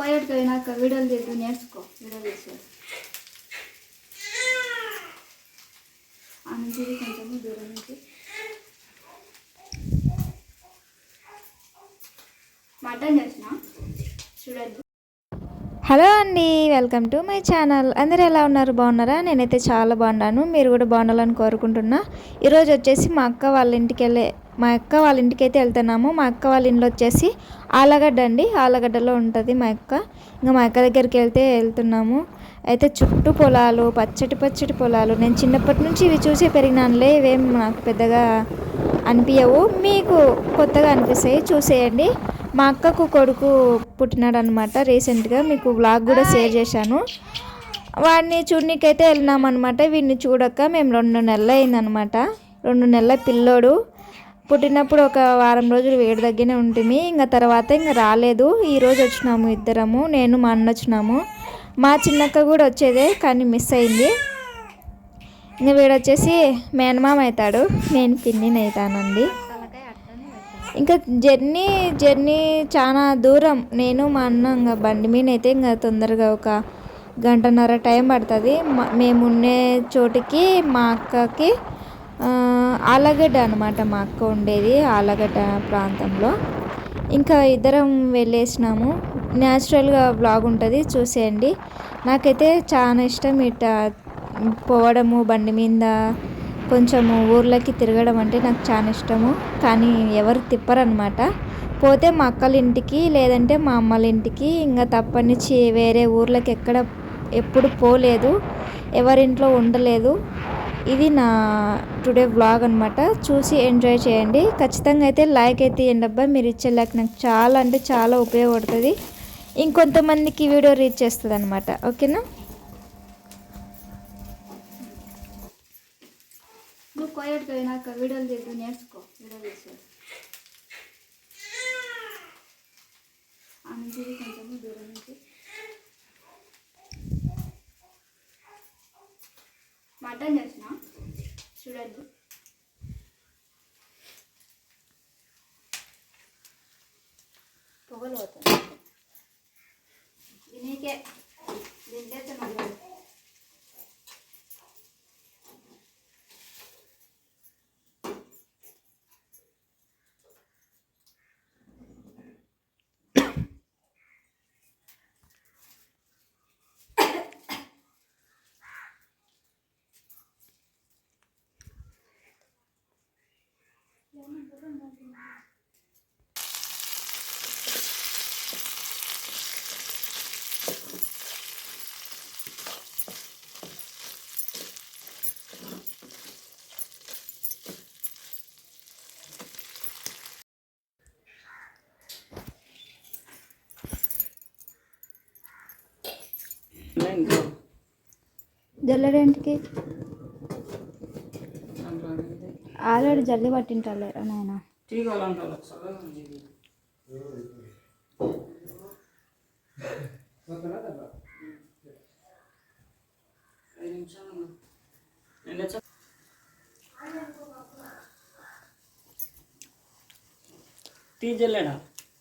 కోయట్కి పోయినాక వీడియోలు తీద్దు నేర్చుకో వీడియోలు తీసి ఆ నుంచి ఇది కొంచెము దూరం నుంచి. మటన్ చేసిన? చూడండి హలో అండి వెల్కమ్ టు మై ఛానల్. అందరూ ఎలా ఉన్నారు? బాగున్నారా? నేనైతే చాలా బాగున్నాను. మీరు కూడా బాగుండాలని కోరుకుంటున్నా. ఈరోజు వచ్చేసి మా అక్క వాళ్ళ ఇంటికి వెళ్ళే మా అక్క వాళ్ళ ఇంటికి అయితే వెళ్తున్నాము. మా అక్క వాళ్ళ ఇంట్లో వచ్చేసి ఆలగడ్డ అండి. ఆలగడ్డలో ఉంటుంది మా అక్క. ఇంకా మా అక్క దగ్గరికి వెళ్తే వెళ్తున్నాము. అయితే చుట్టూ పొలాలు పచ్చటి పచ్చటి పొలాలు. నేను చిన్నప్పటి నుంచి ఇవి చూసే పెరిగినానులే. ఇవేం నాకు పెద్దగా అనిపించవు మీకు కొత్తగా అనిపిస్తాయి. చూసేయండి. మా అక్కకు కొడుకు పుట్టినాడు అనమాట రీసెంట్గా. మీకు వ్లాగ్ కూడా షేర్ చేశాను. వాడిని చూడనీకైతే వెళ్ళినాం అనమాట వీడిని చూడక మేము రెండు నెలలు అయిందనమాట రెండు నెలల పిల్లోడు. పుట్టినప్పుడు ఒక వారం రోజులు వేడి దగ్గరనే ఉంటుంది ఇంకా తర్వాత ఇంకా రాలేదు. ఈరోజు వచ్చినాము ఇద్దరము. నేను మా అన్న వచ్చినాము. మా చిన్నక్క కూడా వచ్చేదే కానీ మిస్ అయింది. ఇంకా వీడు వచ్చేసి మేనమామ అవుతాడు నేను పిన్నిని అవుతానండి ఇంకా జర్నీ జర్నీ చాలా దూరం. నేను మా అన్న ఇంకా బండి మీద అయితే ఇంకా తొందరగా ఒక గంటన్నర టైం పడుతుంది. మేము ఉండే చోటికి మా అక్కకి ఆలగడ్డ అనమాట మా అక్క ఉండేది ఆలగడ్డ ప్రాంతంలో. ఇంకా ఇద్దరం వెళ్ళేసినాము. న్యాచురల్గా బ్లాగ్ ఉంటుంది చూసేయండి. నాకైతే చాలా ఇష్టం ఇట పోవడము బండి మీద కొంచెము ఊర్లకి తిరగడం అంటే నాకు చాలా ఇష్టము. కానీ ఎవరు తిప్పరనమాట పోతే మా అక్కల ఇంటికి లేదంటే మా అమ్మల ఇంటికి ఇంకా తప్పనిచ్చి వేరే ఊర్లకి ఎక్కడ ఎప్పుడు పోలేదు. ఎవరింట్లో ఉండలేదు. ఇది నా టుడే వ్లాగ్ అనమాట చూసి ఎంజాయ్ చేయండి. ఖచ్చితంగా అయితే లైక్ అయితే ఇవ్వండి అబ్బా. మీరు ఇచ్చే లైక్ నాకు చాలా అంటే చాలా ఉపయోగపడుతుంది. ఇంకొంతమందికి వీడియో రీచ్ చేస్తుంది అనమాట ఓకేనా? నువ్వు వీడియోలు నేర్చుకో. కొంచెము దూరం నుంచి మటన్ చేసిన. చూడండి పొగలు అవుతుంది దీనికే జల్లెడేంటికి ఆల్రెడీ జల్లి పట్టింటాలే నాయన.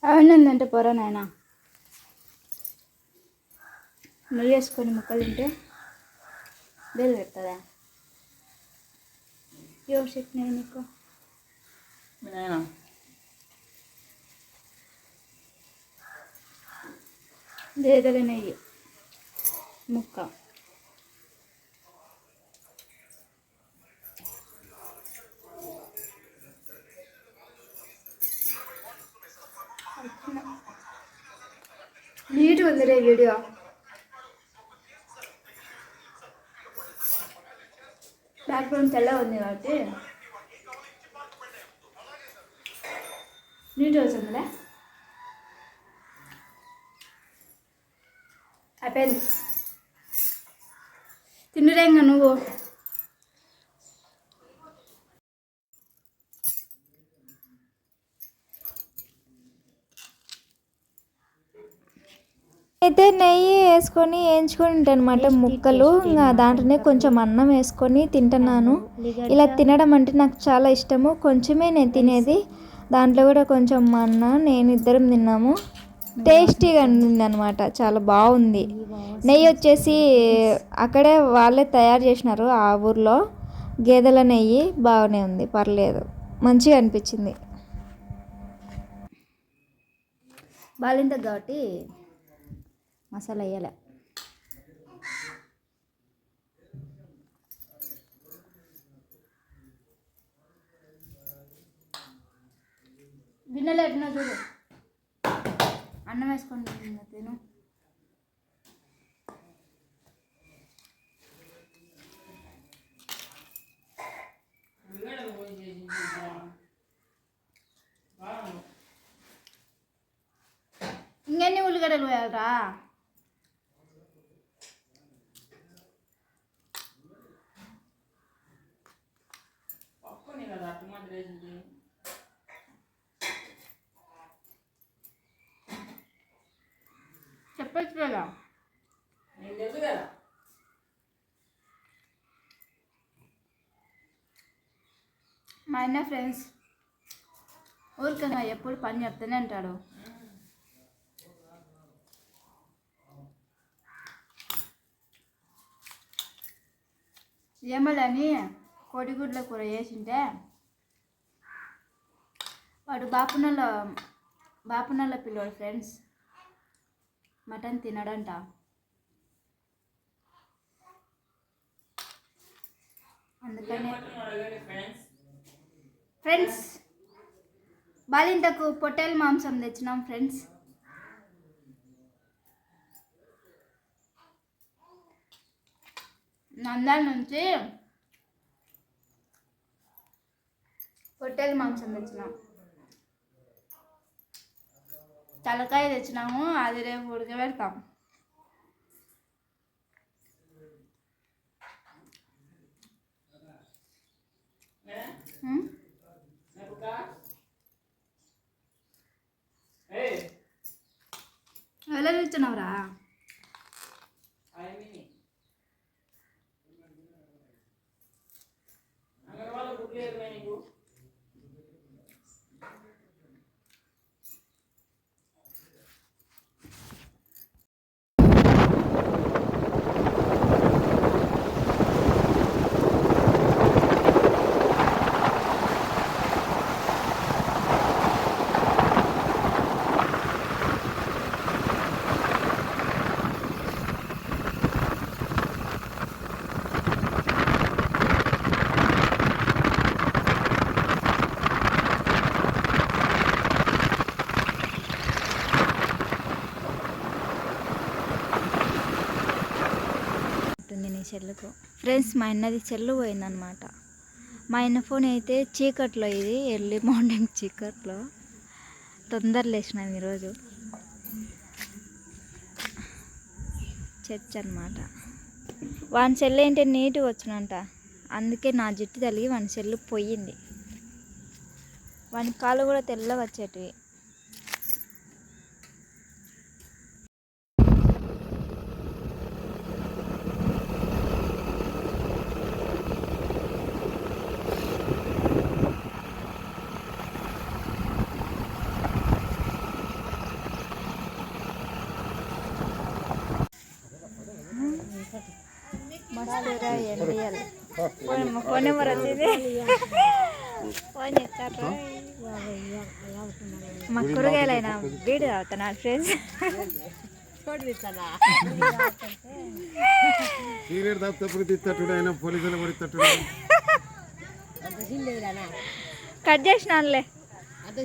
అవునందంటే పొర నాయన. నెయ్యి వేసుకొని ముక్కలు తింటే బేలు పెడుతుందా? ఎవరు చెప్పినాయి నీకు మీ నాయన దేదల నెయ్యి ముక్క నీట్గా ఉంది రే వీడియో బ్యాక్గ్రౌండ్ తెల్లగా ఉంది కాబట్టి. నీట్గా వచ్చిందిలే అయిపోయింది తిండిరేంగా నువ్వు. అయితే నెయ్యి వేసుకొని వేయించుకొని ఉంటానమాట ముక్కలు ఇంకా దాంట్లోనే కొంచెం అన్నం వేసుకొని తింటున్నాను. ఇలా తినడం అంటే నాకు చాలా ఇష్టము. కొంచెమే నేను తినేది. దాంట్లో కూడా కొంచెం మా అన్న నేను ఇద్దరం తిన్నాము. టేస్టీగా ఉంది అనమాట. చాలా బాగుంది. నెయ్యి వచ్చేసి అక్కడే వాళ్ళే తయారు చేసినారు ఆ ఊర్లో. గేదెల నెయ్యి బాగానే ఉంది. పర్లేదు. మంచిగా అనిపించింది. బాలింత కాబట్టి మసాలా వేయాలి గిన్నెలో ఎట్టినా చూడు అన్నం వేసుకోండి తిను ఇంకెన్ని ఉల్లిగడ్డలు పోయాలరా చెప్పచ్చు కదా. నీకు తెలుసు కదా? మా అన్న ఫ్రెండ్స్ ఊరికన్నా ఎప్పుడు పని చెప్తూనే అంటాడు ఏమలని కోడిగుడ్ల కూర వేసింటే వాడు బాపునల్ల బాపునల్ల పిల్లోడు ఫ్రెండ్స్ మటన్ తినడంట. అందుకనే ఫ్రెండ్స్ బాలింతకు పొట్టేలు మాంసం తెచ్చినాం ఫ్రెండ్స్. నందాల నుంచి పొట్టేలు మాంసం తెచ్చినాం. తలకాయ తెచ్చినాము అది రేపు ఉడకబెడతాం ఉం? ఏయ్ నీ ఫ్రెండ్స్ మా అన్నది చెల్లు పోయిందనమాట. మా అన్న ఫోన్ అయితే చీకట్లో ఇది ఎర్లీ మార్నింగ్ చీకట్లో. తొందర లేచినాం ఈరోజు. చర్చ్ అనమాట వాని చెల్లు ఏంటి నీట్గా వచ్చినంట అందుకే నా జుట్టు తలిగి వాని చెల్లు పోయింది. వాని కాళ్ళు కూడా తెల్లగా వచ్చేటివి. ఫోన్ నెంబర్ వచ్చింది ఫోన్ చేస్తారు మా కూరగాయలైనా వీడు తాగుతాను నా ఫ్రెండ్స్ సీనియర్ తప్పుడు తిట్టడు ఆయన పోలీసులు పడి తట్టుడు కట్ చేసినానులే అంత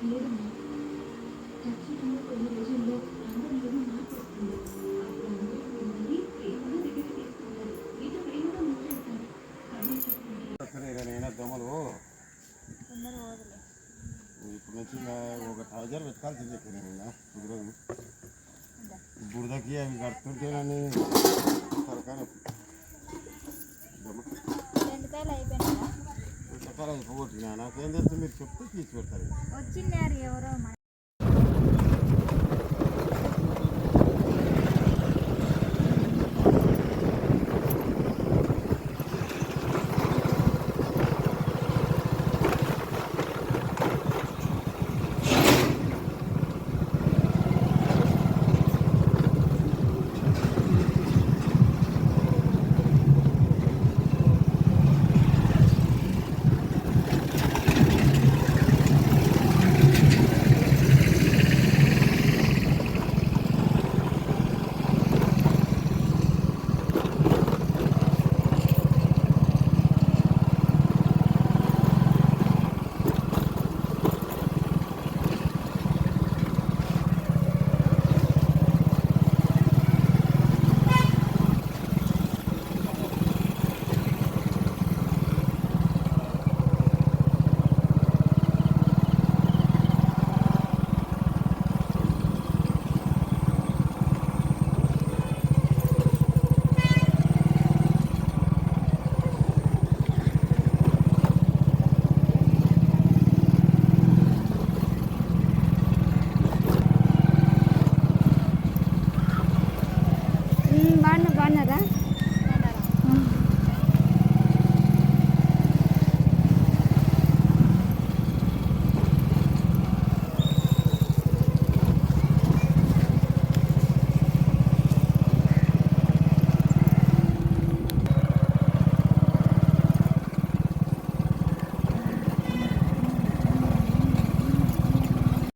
లేదమ్మా ఖచ్చితంగా కొన్ని రోజుల్లో అందరిలోనూ మార్పు వస్తుంది అప్పుడు అందరూ మిమ్మల్ని ప్రేమగా ఒక టార్జర్ పెట్టుకోవాల్సింది ఇక్కడ బురదకి అవి కడుతుంటేనని నాకేం తెలుసు మీరు చెప్తే తీసి పెడతారు. వచ్చినారు ఎవరో